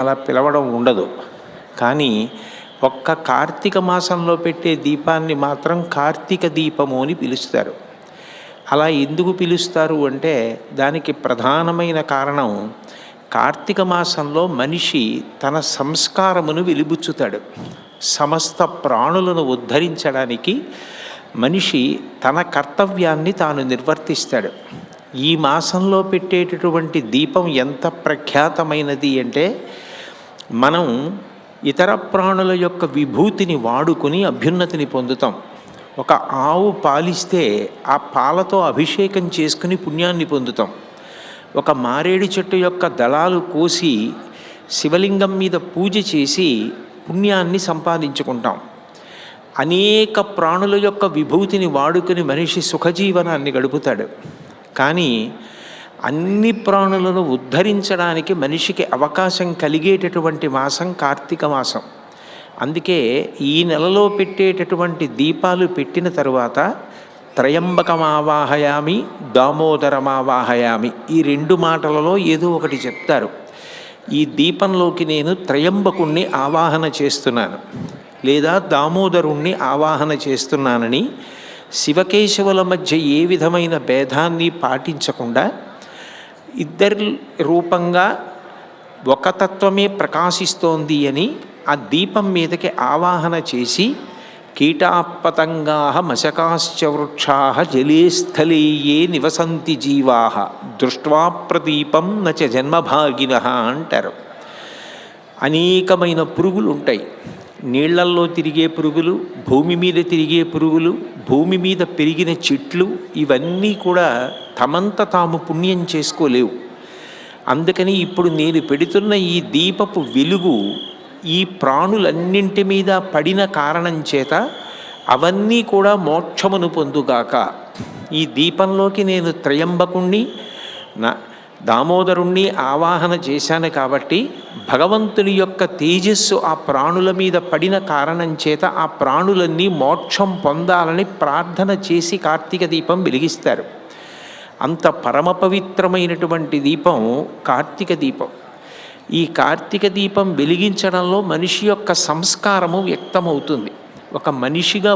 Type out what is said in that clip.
అలా పిలవడం ఉండదు. కానీ ఒక్క కార్తీక మాసంలో పెట్టే దీపాన్ని మాత్రం కార్తీక దీపము అని పిలుస్తారు. అలా ఎందుకు పిలుస్తారు అంటే దానికి ప్రధానమైన కారణం కార్తీక మాసంలో మనిషి తన సంస్కారమును వెలిబుచ్చుతాడు. సమస్త ప్రాణులను ఉద్ధరించడానికి మనిషి తన కర్తవ్యాన్ని తాను నిర్వర్తిస్తాడు. ఈ మాసంలో పెట్టేటటువంటి దీపం ఎంత ప్రఖ్యాతమైనది అంటే మనం ఇతర ప్రాణుల యొక్క విభూతిని వాడుకొని అభ్యున్నతిని పొందుతాం. ఒక ఆవు పాలిస్తే ఆ పాలతో అభిషేకం చేసుకుని పుణ్యాన్ని పొందుతాం. ఒక మారేడి చెట్టు యొక్క దళాలు కోసి శివలింగం మీద పూజ చేసి పుణ్యాన్ని సంపాదించుకుంటాం. అనేక ప్రాణుల యొక్క విభూతిని వాడుకొని మనిషి సుఖజీవనాన్ని గడుపుతాడు. కానీ అన్ని ప్రాణులను ఉద్ధరించడానికి మనిషికి అవకాశం కలిగేటటువంటి మాసం కార్తీక మాసం. అందుకే ఈ నెలలో పెట్టేటటువంటి దీపాలు పెట్టిన తరువాత త్రయంబకమావాహయామి దామోదరమావాహయామి ఈ రెండు మాటలలో ఏదో ఒకటి చెప్తారు. ఈ దీపంలోకి నేను త్రయంబకుణ్ణి ఆవాహన చేస్తున్నాను. లేదా దామోదరుణ్ణి ఆవాహన చేస్తున్నానని శివకేశవుల మధ్య ఏ విధమైన భేదాన్ని పాటించకుండా ఇద్దరి రూపంగా ఒక తత్వమే ప్రకాశిస్తోంది అని ఆ దీపం మీదకి ఆవాహన చేసి కీటాపతంగా మశకాశ్చ వృక్షా జలే నివసంతి జీవా దృష్ట్వా ప్రదీపం నచ జన్మభాగిన అంటారు. అనేకమైన పురుగులు ఉంటాయి నీళ్ళల్లో తిరిగే పురుగులు భూమి మీద తిరిగే పురుగులు భూమి మీద పెరిగిన చెట్లు ఇవన్నీ కూడా తమంత తాము పుణ్యం చేసుకోలేవు. అందుకని ఇప్పుడు నేను పెడుతున్న ఈ దీపపు వెలుగు ఈ ప్రాణులన్నింటి మీద పడిన కారణం చేత అవన్నీ కూడా మోక్షమును పొందుగాక. ఈ దీపంలోకి నేను త్రయంబకుణ్ణి నా దామోదరుణ్ణి ఆవాహన చేశాను కాబట్టి భగవంతుని యొక్క తేజస్సు ఆ ప్రాణుల మీద పడిన కారణం చేత ఆ ప్రాణులన్నీ మోక్షం పొందాలని ప్రార్థన చేసి కార్తీక దీపం వెలిగిస్తారు. అంత పరమ పవిత్రమైనటువంటి దీపం కార్తీక దీపం. ఈ కార్తీక దీపం వెలిగించడంలో మనిషి యొక్క సంస్కారము వ్యక్తమవుతుంది. ఒక మనిషిగా